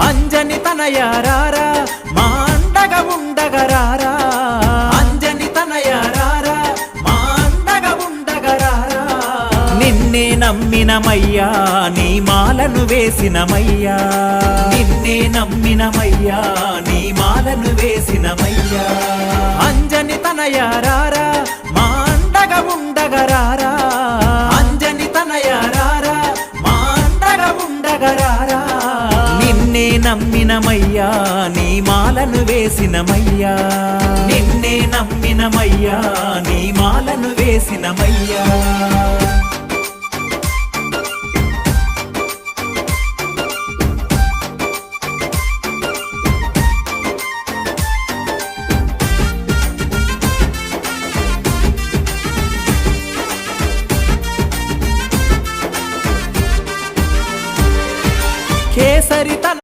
అంజని తనయారారా మా అండగా ఉండగరారా అంజని తనయారారా మా అండగా ఉండగరారా నిన్నే నమ్మినమయ్యా నీ మాలను వేసినమయ్యా. నిన్నే నమ్మినమయ్యా నీ మాలను వేసినమయ్యా. అంజని తనయారా నమ్మినమయ్యా నీ మాలను వేసినమయ్యా. నిన్నే నమ్మినమయ్యా నీ మాలను వేసినమయ్యా. కేసరి